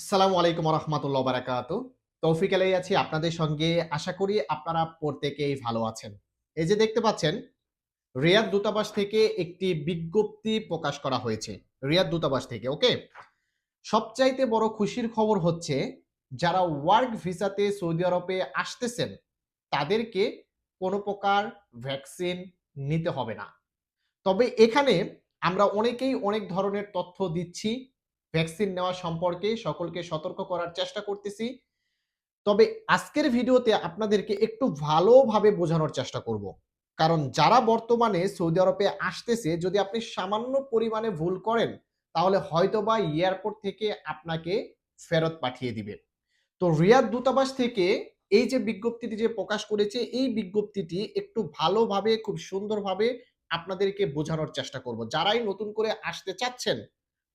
আসসালামু আলাইকুম রহমতুল্লাহ বারাকাতু তৌফিক আলাই আছি আপনাদের সঙ্গে। আশা করি আপনারা প্রত্যেকেই ভালো আছেন। এই যে দেখতে পাচ্ছেন, রিয়াদ দূতাবাস থেকে একটি বিজ্ঞপ্তি প্রকাশ করা হয়েছে। রিয়াদ দূতাবাস থেকে, ওকে? সবচাইতে বড় খুশির খবর হচ্ছে, যারা ওয়ার্ক ভিসাতে সৌদি আরবে আসতেছেন, তাদেরকে কোনো প্রকার ভ্যাকসিন নিতে হবে না। তবে এখানে আমরা অনেকেই অনেক ধরনের তথ্য দিচ্ছি। ভ্যাকসিন নেওয়া সম্পর্কে সকলকে সতর্ক করার চেষ্টা করতেছি। তবে আজকের ভিডিওতে আপনাদেরকে একটু ভালোভাবে বোঝানোর চেষ্টা করব। কারণ যারা বর্তমানে সৌদি আরবে আসতেছে, যদি আপনি সামান্য পরিমাণে ভুল করেন, তাহলে হয়তোবা এয়ারপোর্ট থেকে আপনাকে ফেরত পাঠিয়ে দিবে। তো রিয়াদ দূতাবাস থেকে এই যে বিজ্ঞপ্তিটি যে প্রকাশ করেছে, এই বিজ্ঞপ্তিটি একটু ভালোভাবে, খুব সুন্দরভাবে আপনাদেরকে বোঝানোর চেষ্টা করব। যারাই নতুন করে আসতে চাচ্ছেন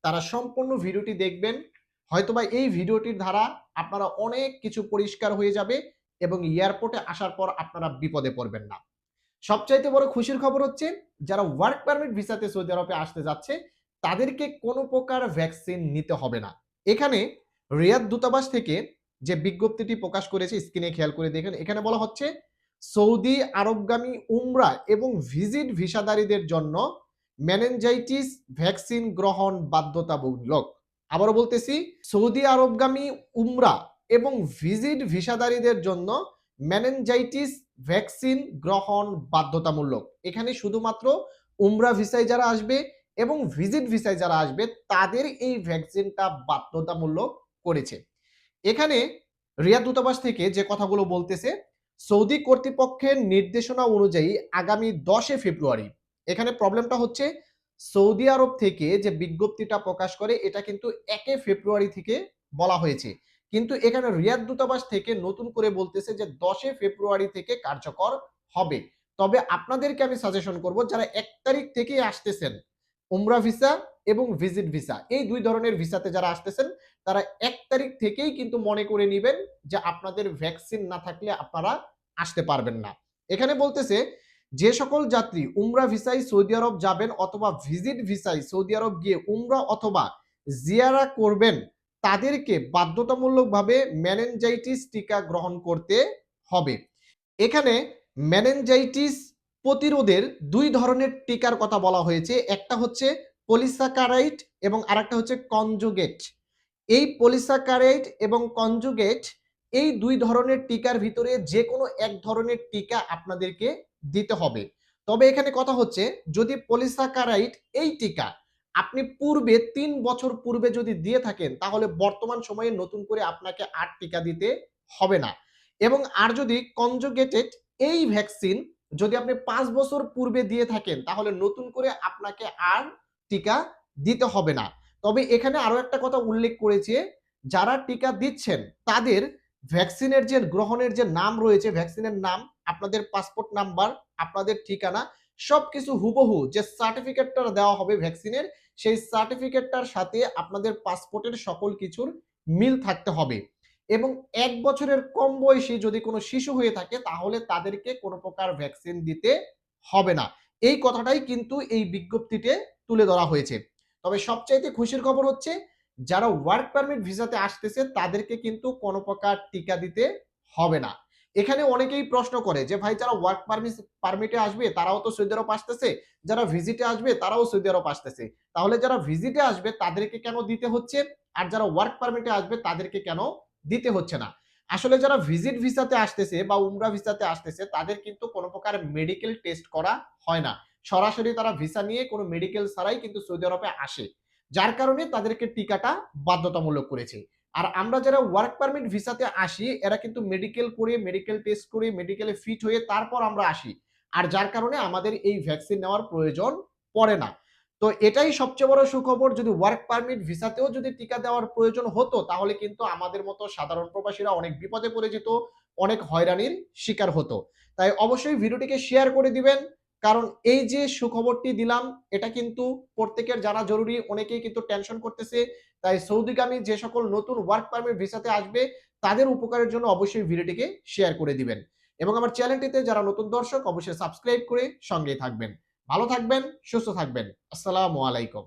তারা সম্পূর্ণ ভিডিওটি দেখবেন। হয়তোবা এই ভিডিওটির দ্বারা আপনারা অনেক কিছু পরিষ্কার হয়ে যাবে এবং এয়ারপোর্টে আসার পর আপনারা বিপদে পড়বেন না। সবচাইতে বড় খুশির খবর হচ্ছে, যারা ওয়ার্ক পারমিট ভিসাতে সৌদি আরবে আসতে যাচ্ছে, তাদেরকে কোনো প্রকার ভ্যাকসিন নিতে হবে না। এখানে রিয়াদ দূতাবাস থেকে যে বিজ্ঞপ্তিটি প্রকাশ করেছে, স্ক্রিনে খেয়াল করে দেখেন, এখানে বলা হচ্ছে, সৌদি আরবগামী উমরা এবং ভিজিট ভিসাদারীদের জন্য মেনেঞ্জাইটিস ভ্যাকসিন গ্রহণ বাধ্যতামূলক। আবারও বলতেছি, সৌদি আরবগামী উমরা এবং ভিজিট ভিসাদারীদের জন্য মেনেঞ্জাইটিস ভ্যাকসিন গ্রহণ বাধ্যতামূলক। এখানে শুধুমাত্র উমরা ভিসায় যারা আসবে এবং ভিজিট ভিসায় যারা আসবে, তাদের এই ভ্যাকসিনটা বাধ্যতামূলক করেছে। এখানে রিয়াদ দূতাবাস থেকে যে কথাগুলো বলতেছে, সৌদি কর্তৃপক্ষের নির্দেশনা অনুযায়ী আগামী দশে ফেব্রুয়ারি এখানে প্রবলেমটা হচ্ছে সৌদি আরব থেকে যে বিজ্ঞপ্তিটা প্রকাশ করে, এটা কিন্তু একে ফেব্রুয়ারি থেকে বলা হয়েছে। কিন্তু এখানে রিয়াদ দূতাবাস থেকে নতুন করে বলতেছে যে দশে ফেব্রুয়ারি থেকে কার্যকর হবে। তবে আপনাদেরকে আমি সাজেশন করব, যারা এক তারিখ থেকে আসতেছেন, উমরা ভিসা এবং ভিজিট ভিসা এই দুই ধরনের ভিসাতে যারা আসতেছেন, তারা এক তারিখ থেকেই কিন্তু মনে করে নেবেন যে আপনাদের ভ্যাকসিন না থাকলে আপনারা আসতে পারবেন না। এখানে বলতেছে যে সকল যাত্রী উমরা ভিসায় সৌদি আরব যাবেন অথবা ভিজিট ভিসায় সৌদি আরব গিয়ে উমরা অথবা জিয়ারা করবেন, তাদেরকে বাধ্যতামূলকভাবে ম্যানেঞ্জাইটিস টিকা গ্রহণ করতে হবে। এখানে ম্যানেঞ্জাইটিস প্রতিরোধের দুই ধরনের টিকার কথা বলা হয়েছে। একটা হচ্ছে পলিসাকারাইট এবং আরেকটা হচ্ছে কনজুগেট এই পলিসাকারাইট এবং কনজুগেট এই দুই ধরনের টিকার ভিতরে যে কোনো এক ধরনের টিকা আপনাদেরকে দিতে হবে। তবে এখানে কথা হচ্ছে, যদি পলিসাকারাইট এই টিকা আপনি পূর্বে তিন বছর পূর্বে যদি দিয়ে থাকেন, তাহলে বর্তমান সময়ে নতুন করে আপনাকে আর টিকা দিতে হবে না। এবং আর যদি কনজুগেটেড এই ভ্যাকসিন যদি আপনি পাঁচ বছর পূর্বে দিয়ে থাকেন, তাহলে নতুন করে আপনাকে আর টিকা দিতে হবে না। তবে এখানে আরও একটা কথা উল্লেখ করেছে, যারা টিকা দিচ্ছেন, তাদের ভ্যাকসিনের যে গ্রহণের যে নাম রয়েছে, ভ্যাকসিনের নাম আপনাদের পাসপোর্ট নাম্বার আপনাদের ঠিকানা, সবকিছু হুবহু যে সার্টিফিকেটটা দেওয়া হবে ভ্যাকসিনের সেই সার্টিফিকেটটার সাথে আপনাদের পাসপোর্টের সকল কিছুর মিল থাকতে হবে। এবং এক বছরের কম বয়সী যদি কোনো শিশু হয়ে থাকে, তাহলে তাদেরকে কোনো প্রকার ভ্যাকসিন দিতে হবে না। এই কথাটাই কিন্তু এই বিজ্ঞপ্তিতে তুলে ধরা হয়েছে। তবে সবচাইতে খুশির খবর হচ্ছে, যারা ওয়ার্ক পারমিট ভিসাতে আসতেছে, তাদেরকে কিন্তু কোনো প্রকার টিকা দিতে হবে না। এখানে অনেকেই প্রশ্ন করে যে, ভাই, যারা ওয়ার্ক পারমিট পারমিটে আসবে, তারাও তো সৌদি আরব আসতেছে। যারা ভিজিটে আসবে, তারাও সৌদি আরব আসতেছে। তাহলে যারা ভিজিটে আসবে, তাদেরকে কেন দিতে হচ্ছে? আর যারা ওয়ার্ক পারমিটে আসবে, তাদেরকে কেন দিতে হচ্ছে না? আসলে যারা ভিজিট ভিসাতে আসতেছে বা উমরা ভিসাতে আসতেছে, তাদের কিন্তু কোনো প্রকার মেডিকেল টেস্ট করা হয় না। সরাসরি তারা ভিসা নিয়ে কোনো মেডিকেল ছাড়াই কিন্তু সৌদি আরবে আসে। যার কারণে তাদেরকে টিকাটা বাধ্যতামূলক করেছে। আর আমরা যারা ওয়ার্ক পারমিট ভিসাতে আসি, এরা কিন্তু মেডিকেল করে মেডিকেল টেস্ট করে মেডিকেলে ফিট হয়ে তারপর আমরা আসি। আর যার কারণে আমাদের এই ভ্যাকসিন নেওয়ার প্রয়োজন পড়ে না। তো এটাই সবচেয়ে বড় সুখবর, যদি ওয়ার্ক পারমিট ভিসাতেও যদি টিকা দেওয়ার প্রয়োজন হতো, তাহলে কিন্তু আমাদের মতো সাধারণ প্রবাসীরা অনেক বিপদে পড়ে যেত, অনেক হয়রানির শিকার হতো। তাই অবশ্যই ভিডিওটিকে শেয়ার করে দিবেন কারণ এই যে সুখবরটি দিলাম, এটা কিন্তু প্রত্যেকের জানা জরুরি। অনেকেই কিন্তু টেনশন করতেছে। তাই সৌদিগামী যে সকল নতুন ওয়ার্ক পারমিট ভিসাতে আসবে, তাদের উপকারের জন্য অবশ্যই ভিডিওটিকে শেয়ার করে দিবেন। এবং আমার চ্যানেলটিতে যারা নতুন দর্শক, অবশ্যই সাবস্ক্রাইব করে সঙ্গেই থাকবেন। ভালো থাকবেন, সুস্থ থাকবেন। আসসালামু আলাইকুম।